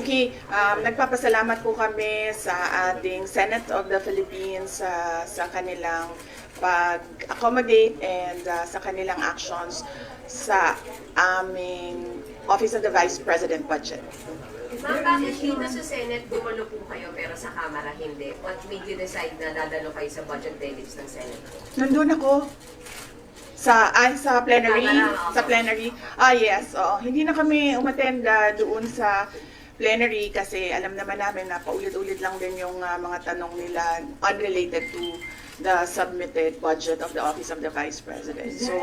Okay, um, nagpapasalamat po kami sa ating Senate of the Philippines sa sa kanilang pag-accommodate and uh, sa kanilang actions sa aming Office of the Vice President budget. Ma'am, bakit dito sa Senate gumalo po kayo pero sa Kamara hindi? What made you decide na dadalo kayo sa budget debates ng Senate? Nandun ako sa ay sa plenary, sa plenary. Ah yes, oo. Hindi na kami umattend ah, doon sa plenary kasi alam naman namin na paulit-ulit lang din yung ah, mga tanong nila unrelated to the submitted budget of the Office of the Vice President. So,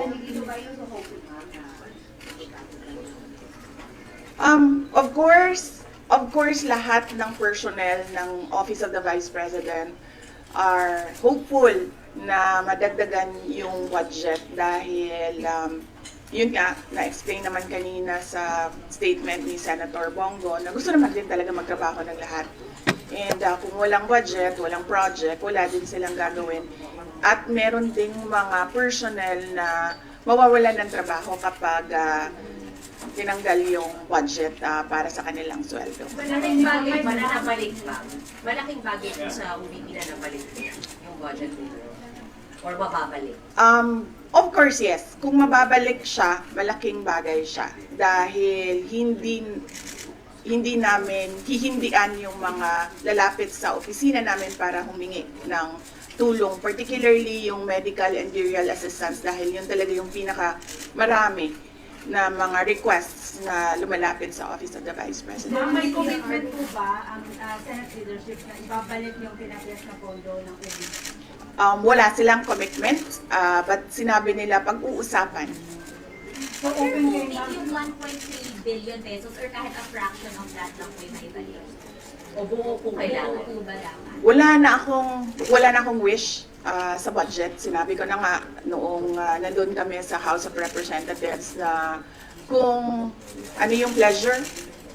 Um, of course, of course, lahat ng personnel ng Office of the Vice President are hopeful na madagdagan yung budget dahil um, yun nga, na-explain naman kanina sa statement ni Senator Bongo na gusto naman din talaga magtrabaho ng lahat. And uh, kung walang budget, walang project, wala din silang gagawin. At meron ding mga personnel na mawawalan ng trabaho kapag uh, tinanggal yung budget ah, para sa kanilang sweldo. Malaking bagay ba na nabalik, ma'am? Malaking bagay sa UBP na nabalik yung budget nito? Or mababalik? Um, of course, yes. Kung mababalik siya, malaking bagay siya. Dahil hindi hindi namin hihindian yung mga lalapit sa opisina namin para humingi ng tulong, particularly yung medical and burial assistance dahil yun talaga yung pinaka marami na mga requests na lumalapit sa Office of the Vice President. Ma'am, may commitment po ba ang ah, Senate leadership na ibabalik yung pinatias na pondo ng OBP? Um, wala silang commitment, ah, but sinabi nila pag-uusapan. So open kayo ma'am? yung 1.3 billion pesos or kahit a fraction of that lang po yung maibalik. O buo po kailangan? Buo po ba dapat? Wala na akong wala na akong wish ah, sa budget. Sinabi ko na nga noong ah, nandun kami sa House of Representatives na kung ano yung pleasure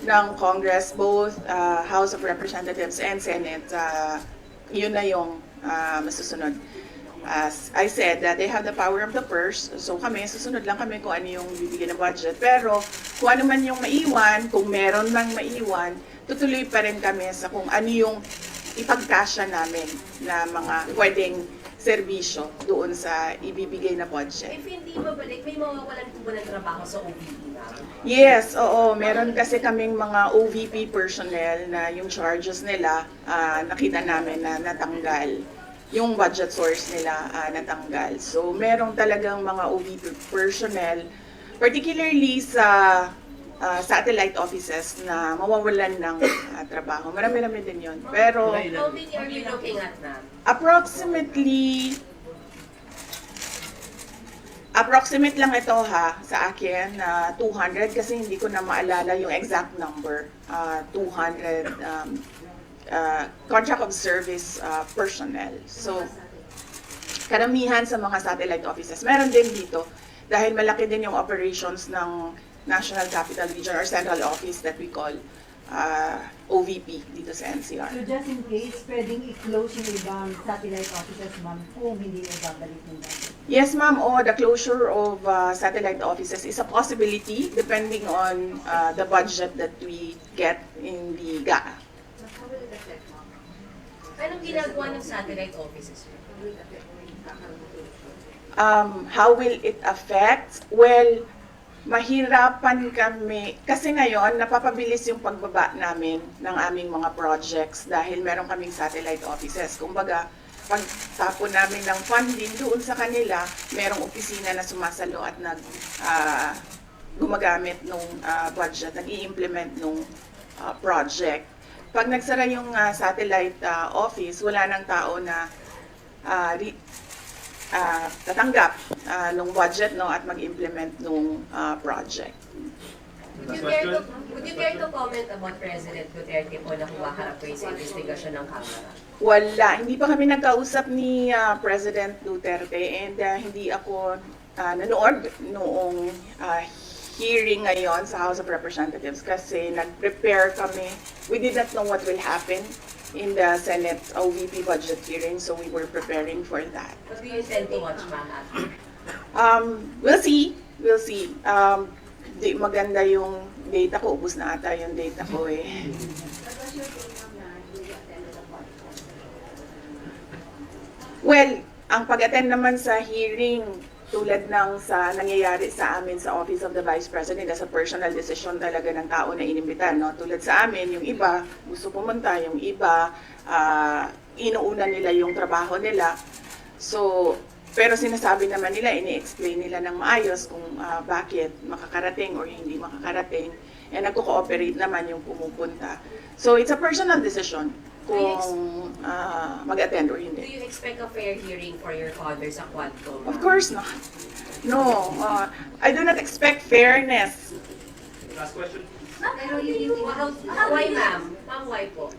ng Congress, both ah, House of Representatives and Senate, ah, yun na yung ah, masusunod. As I said, that they have the power of the purse. So kami, susunod lang kami kung ano yung bibigyan na budget. Pero kung ano man yung maiwan, kung meron mang maiwan, tutuloy pa rin kami sa kung ano yung ipagkasya namin na mga pwedeng serbisyo doon sa ibibigay na budget. If hindi mabalik, may mawawalan po ba ng trabaho sa OBP, ma'am? Yes, oo. Meron kasi kaming mga OVP personnel na yung charges nila, ah, nakita namin na natanggal. Yung budget source nila ah, natanggal. So, meron talagang mga OVP personnel, particularly sa ah, satellite offices na mawawalan ng ah, trabaho. Marami-rami din yon. Pero, How many are you looking at, ma'am? approximately approximate lang ito ha sa akin na 200 kasi hindi ko na maalala yung exact number Ah, 200 um, ah, contract of service ah, personnel so karamihan sa mga satellite offices meron din dito dahil malaki din yung operations ng National Capital Region or Central Office that we call ah, OVP dito sa NCR. So just in case, pwedeng i-close yung ibang satellite offices ma'am kung hindi na babalik yung budget. Yes, ma'am. Oh, the closure of uh, satellite offices is a possibility depending on uh, the budget that we get in the GAA. Anong ginagawa ng satellite offices? Um, how will it affect? Well, mahirapan kami kasi ngayon napapabilis yung pagbaba namin ng aming mga projects dahil meron kaming satellite offices. Kumbaga, pag tapon namin ng funding doon sa kanila, merong opisina na sumasalo at nag ah, gumagamit nung ah, budget, nag-i-implement nung ah, project. Pag nagsara yung ah, satellite ah, office, wala nang tao na ah, ri- ah, tatanggap ah, nung budget no at mag-implement nung ah, project. Would you, care to, would you care to comment about President Duterte po na humaharap po sa investigasyon ng Kamara? Wala, hindi pa kami nagkausap ni ah, President Duterte and ah, hindi ako ah, nanood noong ah, hearing ngayon sa House of Representatives kasi nag-prepare kami. We did not know what will happen in the Senate OVP budget hearing so we were preparing for that. What do you intend to watch, ma'am? Um, we'll see. We'll see. Um, di maganda yung data ko, ubus na ata yung data ko eh. Well, ang pag-attend naman sa hearing tulad ng sa nangyayari sa amin sa Office of the Vice President as a personal decision talaga ng tao na inimbitan. No? Tulad sa amin, yung iba gusto pumunta, yung iba ah, inuuna nila yung trabaho nila. So, pero sinasabi naman nila, ini-explain nila ng maayos kung ah, bakit makakarating or hindi makakarating. And nagko-cooperate naman yung pumupunta. So, it's a personal decision kung ah, mag-attend or Do hindi. you expect a fair hearing for your father sa Quadcom? Of course not. No, uh, I do not expect fairness. Last question. Pero you, how, why ma'am? Ma'am, why po?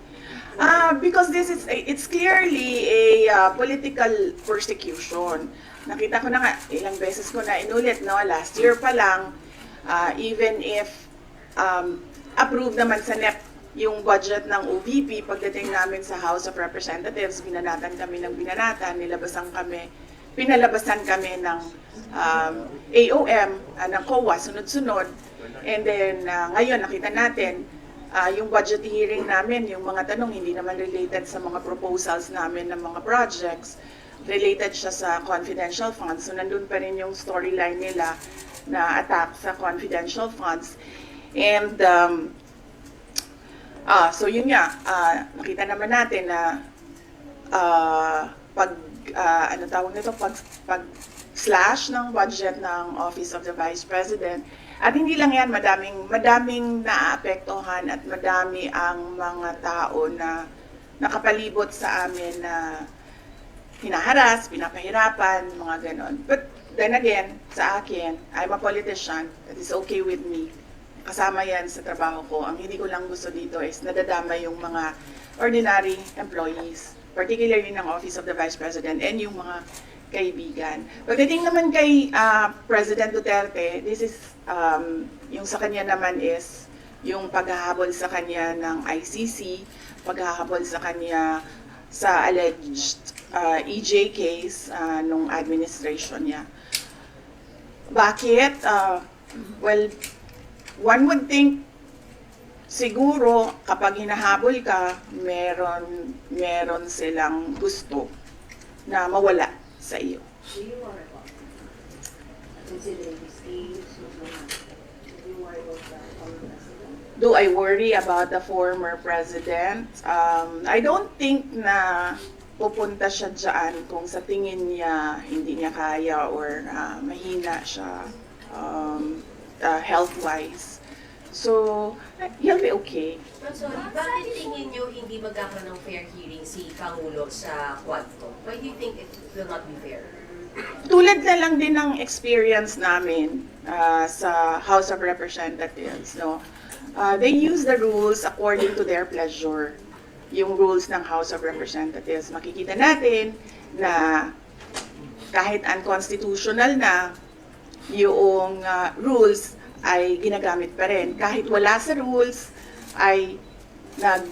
Uh, because this is, a- it's clearly a uh, political persecution. Nakita ko na nga, ilang beses ko na inulit, no? Last year pa lang, uh, even if um, approved naman sa NEP yung budget ng OVP, pagdating namin sa House of Representatives, binanatan kami ng binanatan, nilabasan kami, pinalabasan kami ng um, AOM, uh, ng COA, sunod-sunod. And then, uh, ngayon, nakita natin, Ah, yung budget hearing namin, yung mga tanong hindi naman related sa mga proposals namin ng mga projects. Related siya sa confidential funds. So nandun pa rin yung storyline nila na attack sa confidential funds. And um, ah, so yun nga, ah, nakita naman natin na ah, pag ah, ano tawag nito pag pag slash ng budget ng Office of the Vice President at hindi lang yan, madaming, madaming naapektuhan at madami ang mga tao na nakapalibot sa amin na hinaharas, pinapahirapan, mga ganon. But then again, sa akin, I'm a politician. That is okay with me. Kasama yan sa trabaho ko. Ang hindi ko lang gusto dito is nadadama yung mga ordinary employees, particularly ng Office of the Vice President and yung mga kaibigan. Pagdating naman kay ah, President Duterte, this is, um, yung sa kanya naman is yung paghahabol sa kanya ng ICC, paghahabol sa kanya sa alleged ah, EJ case ah, nung administration niya. Bakit? Ah, well, one would think siguro kapag hinahabol ka, meron meron silang gusto na mawala sa iyo. Do I worry about the former president? Um, I don't think na pupunta siya dyan kung sa tingin niya hindi niya kaya or ah, mahina siya um, ah, health-wise. So, he'll be okay. Ma'am, sorry, bakit tingin nyo hindi magkakaroon ng fair hearing si Pangulo sa Quadcom? Why do you think it will not be fair? tulad na lang din ng experience namin ah, sa House of Representatives, no? Ah, they use the rules according to their pleasure. Yung rules ng House of Representatives. Makikita natin na kahit unconstitutional na yung ah, rules ay ginagamit pa rin. Kahit wala sa rules ay nag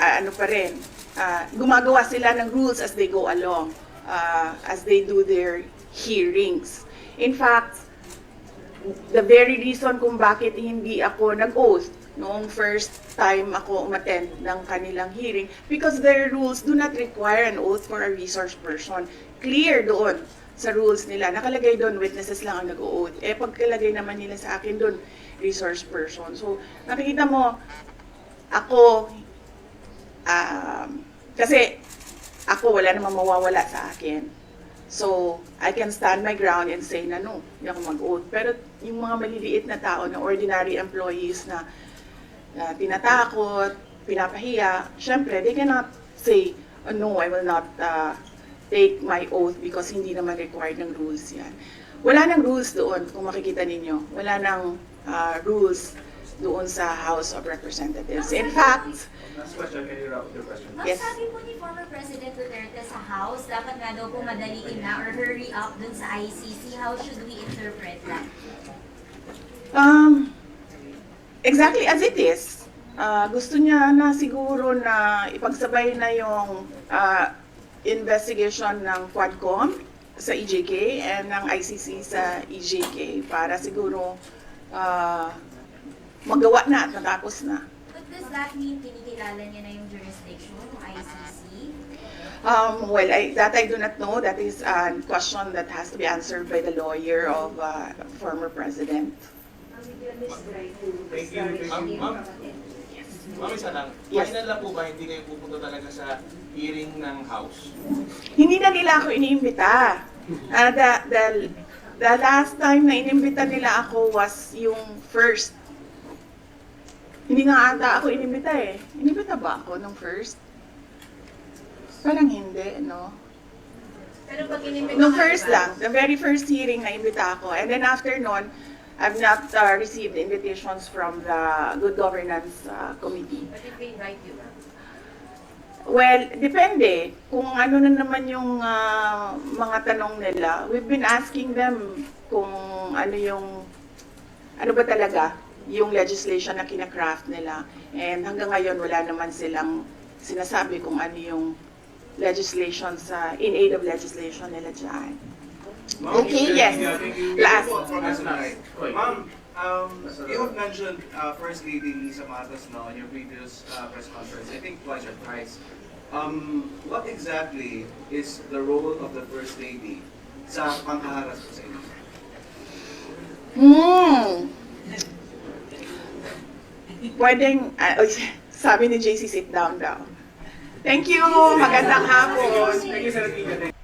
ah, ano pa rin, ah, gumagawa sila ng rules as they go along, ah, as they do their hearings. In fact, the very reason kung bakit hindi ako nag-oath noong first time ako umattend ng kanilang hearing, because their rules do not require an oath for a resource person. Clear doon sa rules nila. Nakalagay doon, witnesses lang ang nag-oath. Eh, pagkalagay naman nila sa akin doon, resource person. So, nakikita mo, ako, um, kasi ako wala namang mawawala sa akin. So, I can stand my ground and say na no, hindi ako mag-oath. Pero yung mga maliliit na tao, na ordinary employees na, na tinatakot, pinapahiya, syempre, they cannot say, "Oh, no, I will not uh, take my oath because hindi naman required ng rules yan. Wala nang rules doon, kung makikita ninyo. Wala nang uh, rules doon sa House of Representatives. In fact, Last question, can you wrap up your question? Ang Yes. sabi po ni former President Duterte sa House, dapat nga daw po madaliin na or hurry up dun sa ICC. How should we interpret that? Um, exactly as it is. Ah, gusto niya na siguro na ipagsabay na yung ah, investigation ng Quadcom sa EJK and ng ICC sa EJK para siguro ah, magawa na at natapos na. But does that mean kinikilala niya na yung jurisdiction ng ICC? Um, well, I, that I do not know. That is a question that has to be answered by the lawyer of uh, former president. Thank you. Ma'am, the ma'am. isa lang. Yes. Final lang po ba hindi kayo pupunta talaga sa hearing ng House? Hindi na nila ako iniimbita. Ah, the, the, the last time na inimbita nila ako was yung first. Hindi nga ata ako inimbita eh. Inimbita ba ako nung first? Parang hindi, no? Pero pag inimbita Nung first diba? lang, the very first hearing na imbita ako. And then after nun, I've not uh, received invitations from the Good Governance uh, Committee. But if they invite you. Well, depende. Kung ano na naman yung ah, mga tanong nila, we've been asking them kung ano yung, ano ba talaga yung legislation na kinakraft nila. And hanggang ngayon, wala naman silang sinasabi kung ano yung legislation sa, in aid of legislation nila dyan. Okay, yes. Last. Ma'am, um, you have mentioned uh, First Lady Lisa Matos now in your previous uh, press conference, I think twice or thrice. Um, what exactly is the role of the First Lady sa panghaharas po sa inyo? Hmm. Pwedeng, oy, sabi ni JC, sit down daw. Thank you. Magandang hapon. Thank you, Senator.